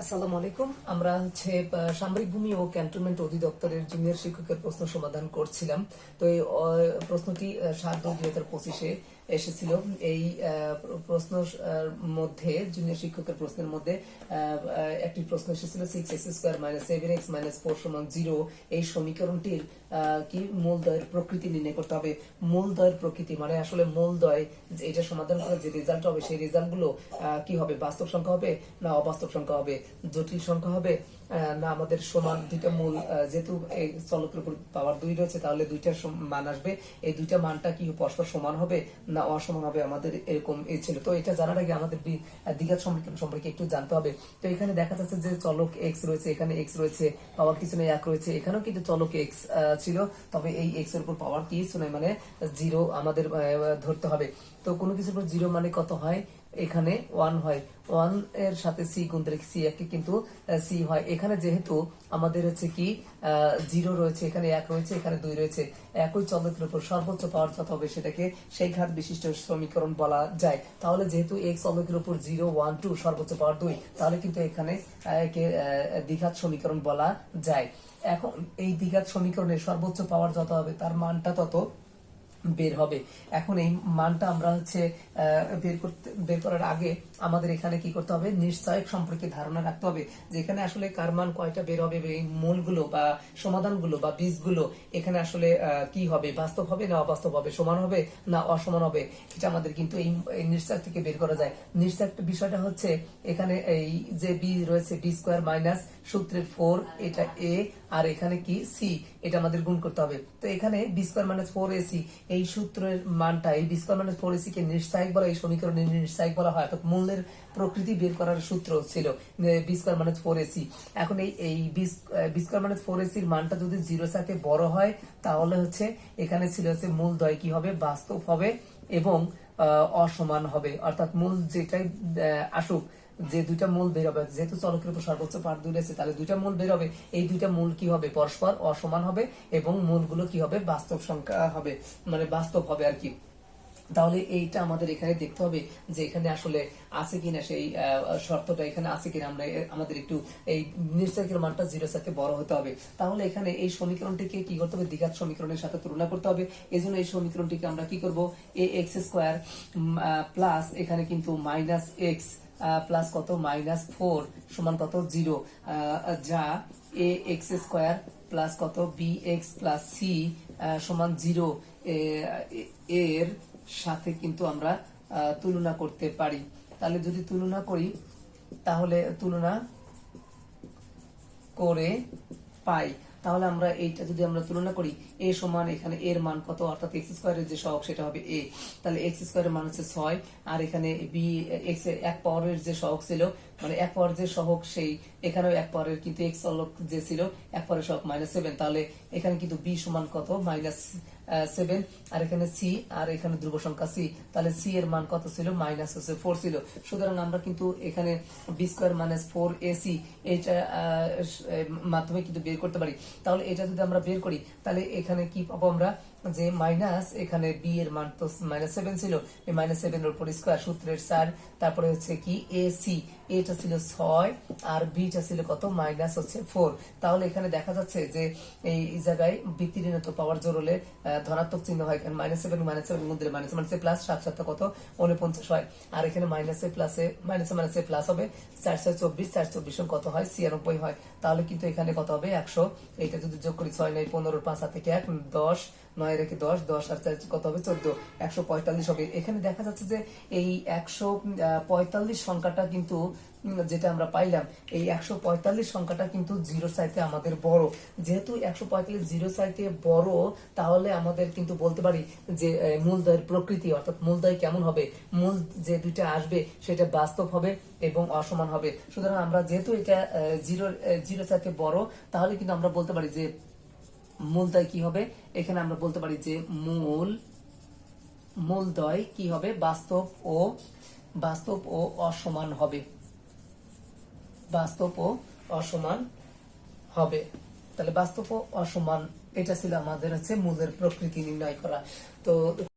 আসসালামু আলাইকুম। আমরা হচ্ছে সামরিক ভূমি ও ক্যান্টনমেন্ট অধিদপ্তরের জুনিয়র শিক্ষকের প্রশ্ন সমাধান করছিলাম। তো এই প্রশ্নটি সাত দুই হাজার পঁচিশে এসেছিল এই প্রশ্ন মধ্যে জুনিয়র শিক্ষকের প্রশ্নের মধ্যে একটি প্রশ্ন এসেছিল six x square minus seven x minus four সমান জিরো এই সমীকরণটির কি মূলদয়ের প্রকৃতি নির্ণয় করতে হবে? মূলদয়ের প্রকৃতি মানে আসলে মূলদয় এটা সমাধান করে যে রেজাল্ট হবে সেই রেজাল্টগুলো আহ, কি হবে? বাস্তব সংখ্যা হবে না অবাস্তব সংখ্যা হবে? জটিল সংখ্যা হবে না আমাদের সমান দুইটা মূল যেহেতু এই চলকের উপর পাওয়ার দুই রয়েছে তাহলে দুইটা মান আসবে। এই দুইটা মানটা কি পরস্পর সমান হবে না অসমান হবে আমাদের এরকম এই ছিল। তো এটা জানার আগে আমাদের দ্বিঘাত সমীকরণ সম্পর্কে একটু জানতে হবে। তো এখানে দেখা যাচ্ছে যে চলক এক্স রয়েছে, এখানে এক্স রয়েছে, পাওয়ার কিছু নেই, এক রয়েছে। এখানেও কিন্তু চলক এক্স ছিল। তবে এই এক্সের উপর পাওয়ার কিছু নেই মানে জিরো আমাদের ধরতে হবে। তো কোনো কিছুর উপর জিরো মানে কত হয়? এখানে ওয়ান হয়। ওয়ানের সাথে সি গুণ দিলে সি একে কিন্তু সি হয়। এখানে যেহেতু আমাদের হচ্ছে কি জিরো রয়েছে, এখানে এক রয়েছে, এখানে দুই রয়েছে, একই চন্দ্রের উপর সর্বোচ্চ পাওয়ার যত হবে সেটাকে সেই ঘাত বিশিষ্ট সমীকরণ বলা যায়। তাহলে যেহেতু এক চন্দ্রের উপর জিরো ওয়ান টু সর্বোচ্চ পাওয়ার দুই, তাহলে কিন্তু এখানে একে দ্বিঘাত সমীকরণ বলা যায়। এখন এই দ্বিঘাত সমীকরণের সর্বোচ্চ পাওয়ার যত হবে, তার মানটা তত বের হবে। এখন এই মানটা আমরা হচ্ছে বের করতে, বের করার আগে আমাদের এখানে কি করতে হবে? নিশ্চয়ক সম্পর্কে ধারণা রাখতে হবে। যে এখানে আসলে কার মান কয়টা বের হবে এই মূলগুলো, বা সমাধানগুলো, বা বীজগুলো এখানে আসলে কি হবে? বাস্তব হবে না অবাস্তব হবে? সমান হবে না অসমান হবে? এটা আমাদের কিন্তু এই নিশ্চয়ক থেকে বের করা যায়। নিশ্চয়ক বিষয়টা হচ্ছে, এখানে এই যে বি রয়েছে, বি স্কোয়ার মাইনাস সূত্রের ফোর এটা এ আর এখানে কি? সি এটা আমাদের গুণ করতে হবে। তো এখানে b square minus four ac এই সূত্রের মানটা, এই b square minus four ac কে নির্সায়ক বলা, এই সমীকরণে নির্সায়ক বলা হয়। অর্থাৎ মূল্যের প্রকৃতি বের করার সূত্র ছিল b square minus four ac এখন এই এই বি স্কোয়ার মাইনাস ফোর এসির মানটা যদি জিরো সাথে বড় হয়, তাহলে হচ্ছে এখানে ছিল হচ্ছে মূল দয় কি হবে? বাস্তব হবে এবং অসমান হবে। অর্থাৎ মূল যেটাই আসুক যে দুইটা মূল বের হবে যেহেতু চলকের উপর সর্বোচ্চ পাঠ দুই রয়েছে তাহলে দুইটা মূল বের হবে এই দুইটা মূল কি হবে? পরস্পর অসমান হবে এবং মূলগুলো কি হবে? বাস্তব সংখ্যা হবে মানে বাস্তব হবে আর কি। তাহলে এইটা আমাদের এখানে দেখতে হবে যে এখানে আসলে আছে কিনা সেই শর্তটা এখানে আছে কিনা। আমরা আমাদের একটু এই নির্চাকের মানটা জিরো সাথে বড় হতে হবে। তাহলে এখানে এই সমীকরণটিকে কি করতে হবে? দ্বিঘাত সমীকরণের সাথে তুলনা করতে হবে। এই জন্য এই সমীকরণটিকে আমরা কি করব? এ এক্স স্কোয়ার প্লাস এখানে কিন্তু মাইনাস এক্স প্লাস কত মাইনাস ফোর সমান কত জিরো যা এ এক্স স্কোয়ার প্লাস কত বি এক্স প্লাস সি সমান জিরো এর সাথে কিন্তু আমরা তুলনা করতে পারি। তাহলে যদি তুলনা করি, তাহলে তুলনা করে পাই। তাহলে আমরা এইটা যদি আমরা তুলনা করি, এ সমান এখানে এর মান কত? অর্থাৎ এক্স স্কোয়ারের যে সহগ, সেটা হবে এ। তাহলে এক্স স্কোয়ারের মান হচ্ছে ছয়, আর এখানে বি, এক্সের এক পাওয়ারের যে সহগ ছিল মানে এক পাওয়ার যে সহগ, সেই এখানেও এক পাওয়ারের কিন্তু এক্স অলক যে ছিল, এক পাওয়ারের সহগ মাইনাস সেভেন তাহলে এখানে কিন্তু বি সমান কত? মাইনাস সেভেন আর এখানে সি আর এখানে ধ্রুব সংখ্যা সি তাহলে সি এর মান কত ছিল? মাইনাস হচ্ছে ফোর ছিল। সুতরাং আমরা কিন্তু এখানে b square minus four ac এইটা মাধ্যমে কিন্তু বের করতে পারি। তাহলে এটা যদি আমরা বের করি, তাহলে এখানে কি পাবো আমরা? যে মাইনাস এখানে বি এর মান তো মাইনাস সেভেন ছিল। এই মাইনাস সেভেন এর উপর স্কোয়ার সূত্রের চার তারপরে হচ্ছে কি এ সি এটা ছিল ছয়, আর বিটা ছিল কত? মাইনাস হচ্ছে ফোর তাহলে এখানে দেখা যাচ্ছে যে এই জায়গায় বিতিরিণত পাওয়ার জোর হলে ধনাত্মক চিহ্ন হয়। এখানে মাইনাস সেভেন মাইনাস সেভেন মধ্যে মাইনাস মাইনাসে প্লাস সাত সাতটা কত? উনপঞ্চাশ হয়। আর এখানে মাইনাসে প্লাসে মাইনাসে মাইনাসে প্লাস হবে। চার ছয় চব্বিশ, চার চব্বিশ কত হয়? ছিয়ানব্বই হয়। তাহলে কিন্তু এখানে কত হবে? একশো। এটা যদি যোগ করি ছয় নয়, পনেরো, পাঁচ হাত থেকে এক, দশ নয় রেখে দশ দশ আর চার, কত হবে? চোদ্দ, একশো পঁয়তাল্লিশ হবে। এখানে দেখা যাচ্ছে যে এই একশো পঁয়তাল্লিশ সংখ্যাটা কিন্তু যেটা আমরা পাইলাম, এই একশো পঁয়তাল্লিশ সংখ্যাটা কিন্তু জিরো সাইতে আমাদের বড়। যেহেতু একশো পঁয়তাল্লিশ জিরো সাইতে বড়, তাহলে আমাদের কিন্তু বলতে পারি যে মূলদয়ের প্রকৃতি, অর্থাৎ মূলদয় কেমন হবে? মূল যে দুইটা আসবে, সেটা বাস্তব হবে এবং অসমান হবে। সুতরাং আমরা যেহেতু এটা জিরো জিরো সাইতে বড়, তাহলে কিন্তু আমরা বলতে পারি যে মূলদয় কি হবে? এখানে আমরা বলতে পারি যে মূল, মূলদয় কি হবে? বাস্তব ও বাস্তব ও অসমান হবে। বাস্তব ও অসমান হবে। তাহলে বাস্তব ও অসমান, এটা ছিল আমাদের হচ্ছে মূলের প্রকৃতি নির্ণয় করা। তো